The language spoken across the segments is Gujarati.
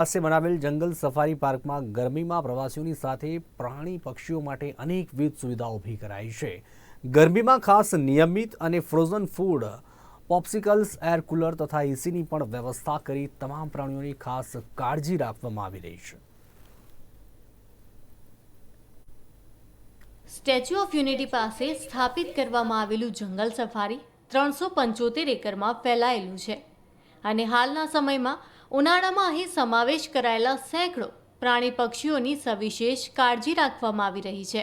પાસે બનાવેલ જંગલ સફારી પાર્કમાં ગરમીમાં પ્રવાસીઓની સાથે પ્રાણી પક્ષીઓ માટે અનેકવિધ સુવિધાઓ ઊભી કરાઈ છે. ગરમીમાં ખાસ નિયમિત અને frozen food popsicles air cooler તથા એસીની પણ વ્યવસ્થા કરી તમામ પ્રાણીઓની ખાસ કાળજી રાખવામાં આવી રહી છે. સ્ટેચ્યુ ઓફ યુનિટી પાસે સ્થાપિત કરવામાં આવેલું જંગલ સફારી ત્રણસો પંચોતેર એકરમાં ફેલાયેલું છે. અને હાલના સમયમાં ઉનાળામાં અહીં સમાવેશ કરાયેલા સેંકડો પ્રાણી પક્ષીઓની સવિશેષ કાળજી રાખવામાં આવી રહી છે.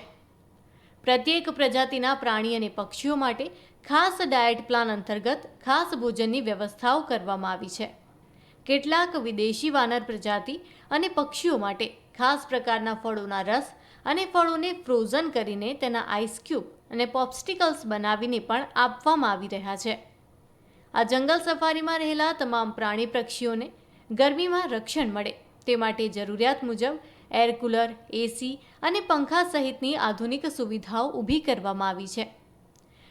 પ્રત્યેક પ્રજાતિના પ્રાણી અને પક્ષીઓ માટે ખાસ ડાયટ પ્લાન અંતર્ગત ખાસ ભોજનની વ્યવસ્થાઓ કરવામાં આવી છે. કેટલાક વિદેશી વાનર પ્રજાતિ અને પક્ષીઓ માટે ખાસ પ્રકારના ફળોના રસ અને ફળોને ફ્રોઝન કરીને તેના આઈસ ક્યુબ અને પોપ્સ્ટિકલ્સ બનાવીને પણ આપવામાં આવી રહ્યા છે. આ જંગલ સફારીમાં રહેલા તમામ પ્રાણી પક્ષીઓને ગરમીમાં રક્ષણ મળે. તે માટે જરૂરિયાત મુજબ એર કુલર એસી અને પંખા સહિતની આધુનિક સુવિધાઓ ઊભી કરવામાં આવી છે.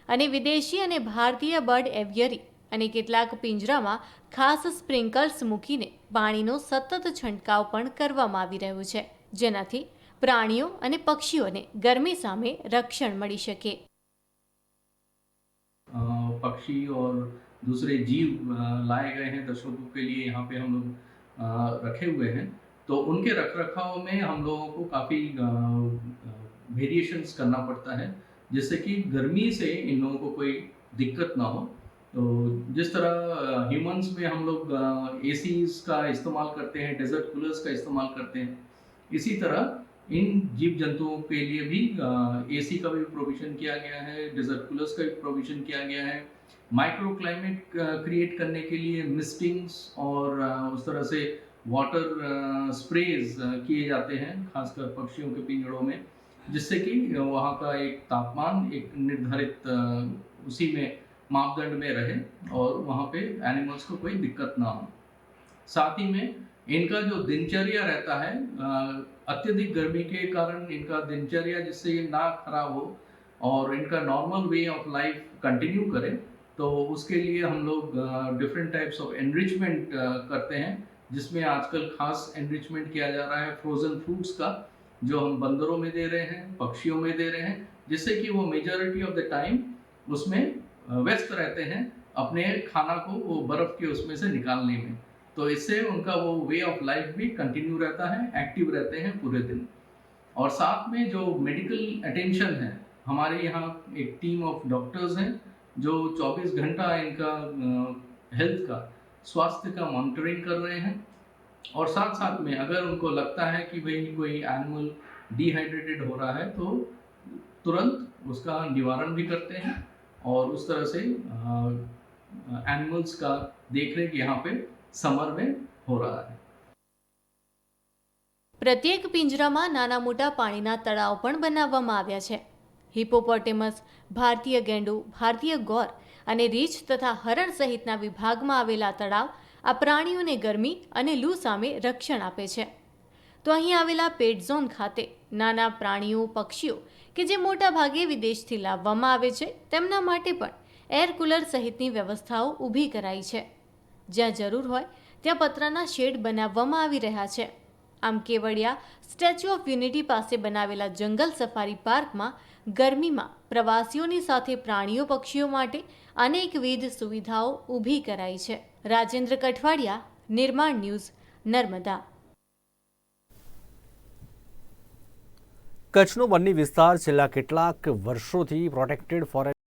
અને વિદેશી અને ભારતીય બર્ડ એવિયરી અને કેટલાક પિંજરામાં ખાસ સ્પ્રિંકલ્સ મૂકીને પાણીનો સતત છંટકાવ પણ કરવામાં આવી રહ્યો છે, જેનાથી પ્રાણીઓ અને પક્ષીઓને ગરમી સામે રક્ષણ મળી શકે. પક્ષી ઓર दूसरे जीव लाए गए हैं दर्शकों के लिए यहाँ पे हम लोग रखे हुए हैं। तो उनके रख रखाव में हम लोगों को काफ़ी वेरिएशंस करना पड़ता है, जिससे कि गर्मी से इन लोगों को कोई दिक्कत ना हो। तो जिस तरह ह्यूमंस में हम लोग ए का इस्तेमाल करते हैं डेजर्ट कूलर्स का इस्तेमाल करते हैं, इसी तरह इन जीव जंतुओं के लिए भी एसी का भी प्रोविज़न किया गया है डेजर्ट कूलर्स का भी प्रोविज़न किया गया है। माइक्रो क्लाइमेट क्रिएट करने के लिए मिस्टिंग्स और उस तरह से वाटर स्प्रेज किए जाते हैं, खासकर पक्षियों के पिंजड़ों में, जिससे कि वहाँ का एक तापमान, एक निर्धारित उसी में मापदंड में रहे और वहाँ पे एनिमल्स को कोई दिक्कत ना हो। साथ ही में इनका जो दिनचर्या रहता है अत्यधिक गर्मी के कारण इनका दिनचर्या जिससे ये ना खराब हो और इनका normal way of life continue करें तो उसके लिए हम लोग डिफरेंट टाइप्स ऑफ़ एनरिचमेंट करते हैं, जिसमें आजकल खास एनरिचमेंट किया जा रहा है फ्रोजन फ्रूट्स का, जो हम बंदरों में दे रहे हैं, पक्षियों में दे रहे हैं, जिससे कि वो मेजॉरिटी ऑफ़ द टाइम उसमें व्यस्त रहते हैं, अपने खाना को वो बर्फ़ के उसमें से निकालने में। तो इससे उनका वो वे ऑफ़ लाइफ भी कंटिन्यू रहता है एक्टिव रहते हैं पूरे दिन। और साथ में जो मेडिकल अटेंशन है, हमारे यहाँ एक टीम ऑफ़ डॉक्टर्स हैं, जो 24 घंटा इनका हेल्थ का, स्वास्थ्य का मॉनिटरिंग कर रहे हैं। और साथ साथ में अगर उनको लगता है कि भाई कोई एनिमल डिहाइड्रेटेड हो रहा है तो तुरंत उसका निवारण भी करते हैं। और उस तरह से एनिमल्स का देख रेख यहाँ पे समर में हो रहा है પ્રત્યેક પિંજરામાં નાના મોટા પાણીના તળાવ પણ બનાવવામાં આવ્યા છે હિપોપોટેમસ ભારતીય ગેંડુ ભારતીય ગોર અને રીછ તથા હરણ સહિતના વિભાગમાં આવેલા તળાવ આ પ્રાણીઓને ગરમી અને લૂ સામે રક્ષણ આપે છે તો અહીં આવેલા પેટ ઝોન ખાતે નાના પ્રાણીઓ પક્ષીઓ કે જે મોટા ભાગે વિદેશથી લાવવામાં આવે છે તેમના માટે પણ એર કુલર સહિતની વ્યવસ્થાઓ ઊભી કરાઈ છે જ્યાં જરૂર હોય ત્યાં પતરાના શેડ બનાવવામાં આવી રહ્યા છે. આમ કેવડિયા સ્ટેચ્યુ ઓફ યુનિટી પાસે બનાવેલા જંગલ સફારી પાર્કમાં ગરમીમાં પ્રવાસીઓની સાથે પ્રાણીઓ, પક્ષીઓ માટે અનેકવિધ સુવિધાઓ ઊભી કરાઈ છે. રાજેન્દ્ર કઠવાડિયા, નિર્માણ ન્યૂઝ, નર્મદા. કચ્છનો બન્ની વિસ્તાર છેલ્લા કેટલાક વર્ષોથી પ્રોટેક્ટેડ ફોરેસ્ટ